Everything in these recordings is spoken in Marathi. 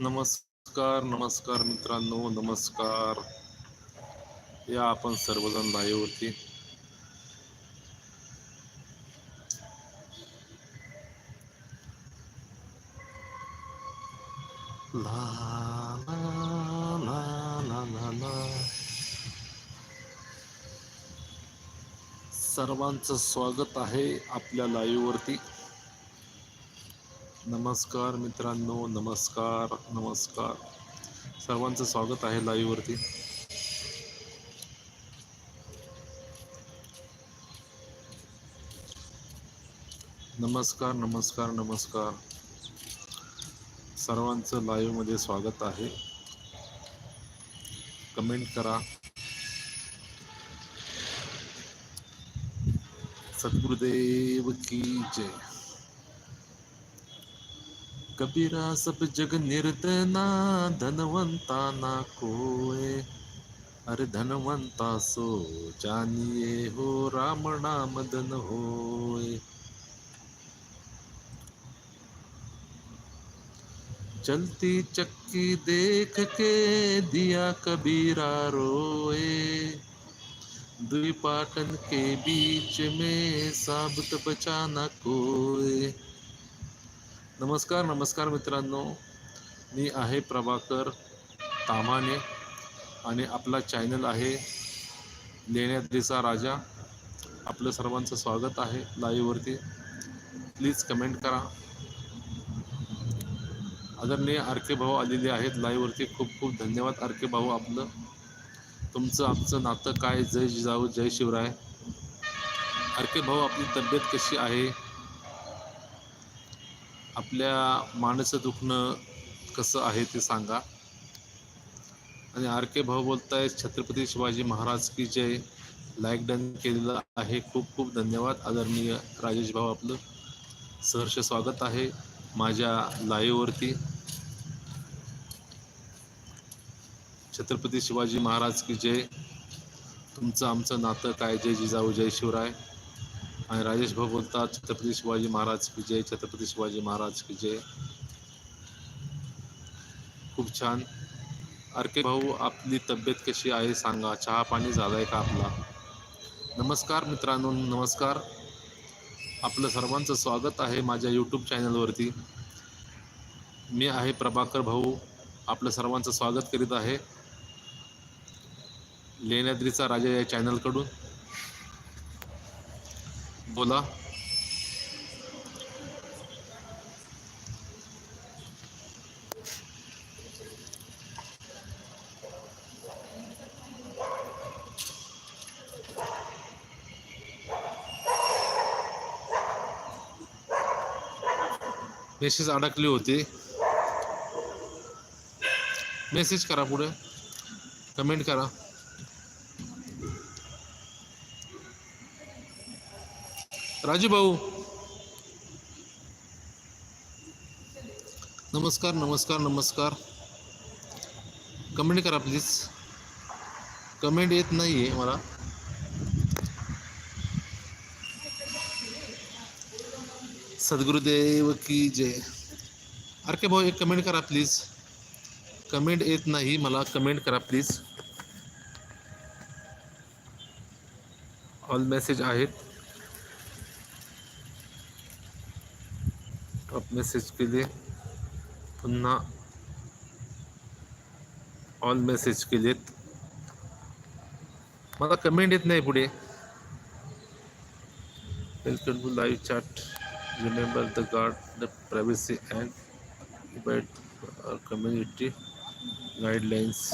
नमस्कार नमस्कार मित्रांनो नमस्कार. या आपण सर्वजण लाईव्हवरती ला ला ला ला ला ला. सर्वांचं स्वागत आहे आपल्या लाईव्हवरती नमस्कार मित्रांनो नमस्कार नमस्कार. सर्वांचं स्वागत आहे लाईव्हवरती नमस्कार नमस्कार नमस्कार. सर्वांचं लाईव्हमध्ये स्वागत आहे. कमेंट करा. सद्गुरुदेव की जय. कबीरा सब जग निर्दना धनवंता ना कोय अरे धनवंता सो जानिए हो राम नाम धन होय चलती चक्की देख के दिया कबीरा रोए। द्विपाटन के बीच में साबुत बचाना कोय नमस्कार नमस्कार मित्रांनो. मी आहे प्रभाकर तामाने आणि आपला चॅनल आहे लेण्याद्रीचा राजा. आपलं सर्वांचं स्वागत आहे लाईव्हवरती प्लीज कमेंट करा. आदरणीय आरके भाऊ आलेले आहेत लाईव्हवरती खूप खूप धन्यवाद आरके भाऊ आपलं. तुमचं आमचं नातं काय? जय जिजाऊ जय शिवराय. आरके भाऊ आपली तब्येत कशी आहे? आपल्या माणसं दुखणं कसं आहे ते सांगा. आणि आर के भाऊ बोलताय छत्रपती शिवाजी महाराज की जय. लाईक डन केलेलं आहे. खूप खूप धन्यवाद. आदरणीय राजेश भाऊ आपलं. सहर्ष स्वागत आहे माझ्या लाईव्हवरती छत्रपती शिवाजी महाराज की जय. तुमचं आमचं नातं काय? जय जिजाऊ जय शिवराय. आणि राजेश भाऊ बोलतात छत्रपती शिवाजी महाराज की जय छत्रपती शिवाजी महाराज की जय. खूप छान. आरके भाऊ आपली तब्येत कशी आहे सांगा. चहा पाणी झालाय का आपला? नमस्कार मित्रांनो नमस्कार. आपलं सर्वांचं स्वागत आहे माझ्या यूट्यूब चॅनलवरती मी आहे प्रभाकर भाऊ. आपलं सर्वांचं स्वागत करीत आहे. लेण्याद्रीचा राजा या चॅनलकडून बोला। मेसेज अडकली होती. मेसेज करा पुढे. कमेंट करा. राजू भाऊ। नमस्कार नमस्कार नमस्कार। कमेंट करा प्लीज़ कमेंट येत नाही आहे मला. सद्गुरुदेव की जय. अरे के भाऊ, एक कमेंट करा प्लीज़ कमेंट येत नाही मला, कमेंट करा प्लीज़ ऑल मेसेज आहेत. टॉप मेसेज केले. पुन्हा ऑल मेसेज केलेत. मला कमेंट येत नाही पुढे. Welcome to live chat remember the guard the privacy and but community guidelines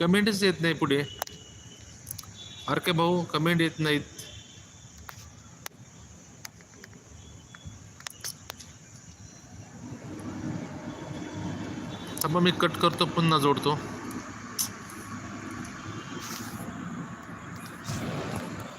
कमेंटच येत नाही पुढे. अरे काय भाऊ कमेंट येत नाहीत. मग मी कट करतो पुन्हा जोडतो.